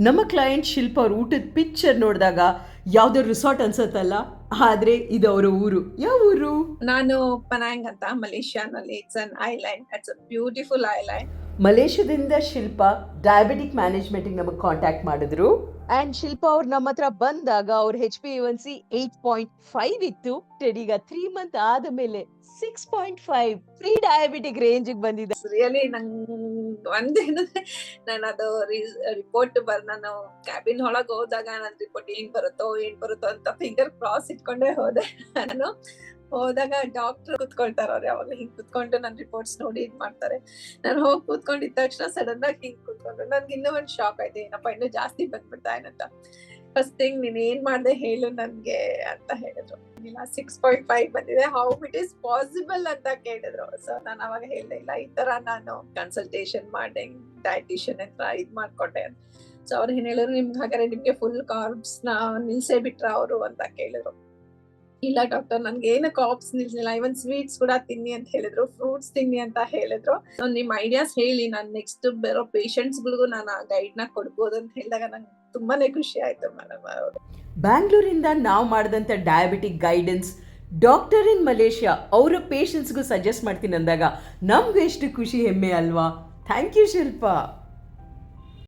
ನಮ್ಮ ಕ್ಲೈಂಟ್ ಶಿಲ್ಪ ಅವ್ರ ಊಟದ ಪಿಕ್ಚರ್ ನೋಡಿದಾಗ ಯಾವುದೋ ರಿಸಾರ್ಟ್ ಅನ್ಸತ್ತಲ್ಲ? ಆದ್ರೆ ಇದು ಅವರ ಊರು. ಯಾವ ಊರು? ನಾನು ಪನಾಂಗ್ ಅಂತ ಮಲೇಷ್ಯಾನಲ್ಲಿ. It's an island it's a beautiful island ಮಲೇಷ್ಯಾದಿಂದ Shilpa diabetic ಮ್ಯಾನೇಜ್ಮೆಂಟಿಗೆ ನಮಗೆ ಕಾಂಟ್ಯಾಕ್ಟ್ ಮಾಡಿದ್ರು. ಆ್ಯಂಡ್ ಶಿಲ್ಪ ಅವ್ರು ನಮ್ಮ ಹತ್ರ ಬಂದಾಗ ಅವ್ರ H B one C eight point five ಇತ್ತು. ಈಗ ತ್ರೀ ಮಂತ್ ಆದ ಮೇಲೆ six point five pre diabetic range ಬಂದಿದೆ. ರಿಯಲಿ ನಂಗೆ ಒಂದೇನು ನಾನು ಅದು ರಿಪೋರ್ಟ್ ಬರ್ ನಾನು ಕ್ಯಾಬಿನ್ ಒಳಗೆ ಹೋದಾಗ ನನ್ನ ರಿಪೋರ್ಟ್ ಏನ್ ಬರುತ್ತೋ ಏನ್ ಬರುತ್ತೋ ಅಂತ ಫಿಂಗರ್ ಕ್ರಾಸ್ ಇಟ್ಕೊಂಡೇ ಹೋದೆ. ನಾನು ಹೋದಾಗ ಡಾಕ್ಟರ್ ಕುತ್ಕೊಳ್ತಾರ ಅವ್ರು ಯಾವಾಗ ಹಿಂಗ್ ಕುತ್ಕೊಂಡು ನನ್ ರಿಪೋರ್ಟ್ಸ್ ನೋಡಿ ಇದ್ ಮಾಡ್ತಾರೆ. ನಾನು ಹೋಗಿ ಕೂತ್ಕೊಂಡಿದ್ದ ತಕ್ಷಣ ಸಡನ್ ಆಗಿ ಹಿಂಗ್ ಕುತ್ಕೊಂಡ್ರು. ನನ್ಗೆ ಇನ್ನೂ ಒಂದ್ ಶಾಕ್ ಆಯ್ತು. ಏನಪ್ಪ, ಇನ್ನೂ ಜಾಸ್ತಿ ಬಂದ್ಬಿಡ್ತಾ ಏನಂತ. ಫಸ್ಟ್ ಥಿಂಗ್ ನೀನ್ ಏನ್ ಮಾಡ್ದೆ ಹೇಳು ನನ್ಗೆ ಅಂತ ಹೇಳಿದ್ರು. ಇಲ್ಲ ಸಿಕ್ಸ್ ಪಾಯಿಂಟ್ ಫೈವ್ ಬಂದಿದೆ. ಹೌ ಇಟ್ ಇಸ್ ಪಾಸಿಬಲ್ ಅಂತ ಕೇಳಿದ್ರು. ಸೊ ನಾನು ಅವಾಗ ಹೇಳ್ದೆ, ಇಲ್ಲ, ಈ ತರ ನಾನು ಕನ್ಸಲ್ಟೇಷನ್ ಮಾಡಿ ಡಯಟಿಷಿಯನ್ ಹತ್ರ ಇದ್ ಮಾಡ್ಕೊಂಡೆ ಸೊ ಅವ್ರು ಏನ್ ಹೇಳಿದ್ರು, ನಿಮ್ಗೆ ಹಾಗಾದ್ರೆ ನಿಮ್ಗೆ ಫುಲ್ ಕಾರ್ಬ್ಸ್ನ ನಿಲ್ಸೇ ಬಿಟ್ರ ಅವರು ಅಂತ ಕೇಳಿದ್ರು. ಇಲ್ಲ ಡಾಕ್ಟರ್, ನನ್ಗೆ ಏನು ಕಾಪ್ಸ್ ನಿಲ್ಸಿಲ್ಲ. ಇವನ್ ಸ್ವೀಟ್ಸ್ ಕೂಡ ತಿನ್ನಿ ಅಂತ ಹೇಳಿದ್ರು. ಫ್ರೂಟ್ಸ್ ತಿನ್ನಿ ಅಂತ ಹೇಳಿದ್ರು. ನಿಮ್ಮ ನಿಮ್ ಐಡಿಯಾಸ್ ಹೇಳಿ. ನಾನು ನೆಕ್ಸ್ಟ್ ಬರೋ ಪೇಷಂಟ್ಸ್ ಗಳಿಗೂ ನಾನು ಆ ಗೈಡ್ನ ಕೊಡ್ಬೋದು ಅಂತ ಹೇಳಿದಾಗ ನಂಗೆ ತುಂಬಾನೇ ಖುಷಿ ಆಯ್ತು ಮೇಡಮ್ ಬ್ಯಾಂಗ್ಳೂರಿಂದ ನಾವು ಮಾಡಿದಂಥ diabetic guidance doctor in Malaysia ಅವರ ಪೇಷಂಟ್ಸ್ಗೂ ಸಜೆಸ್ಟ್ ಮಾಡ್ತೀನಿ ಅಂದಾಗ ನಮ್ಗೆ ಎಷ್ಟು ಖುಷಿ ಹೆಮ್ಮೆ ಅಲ್ವಾ? Thank you Shilpa.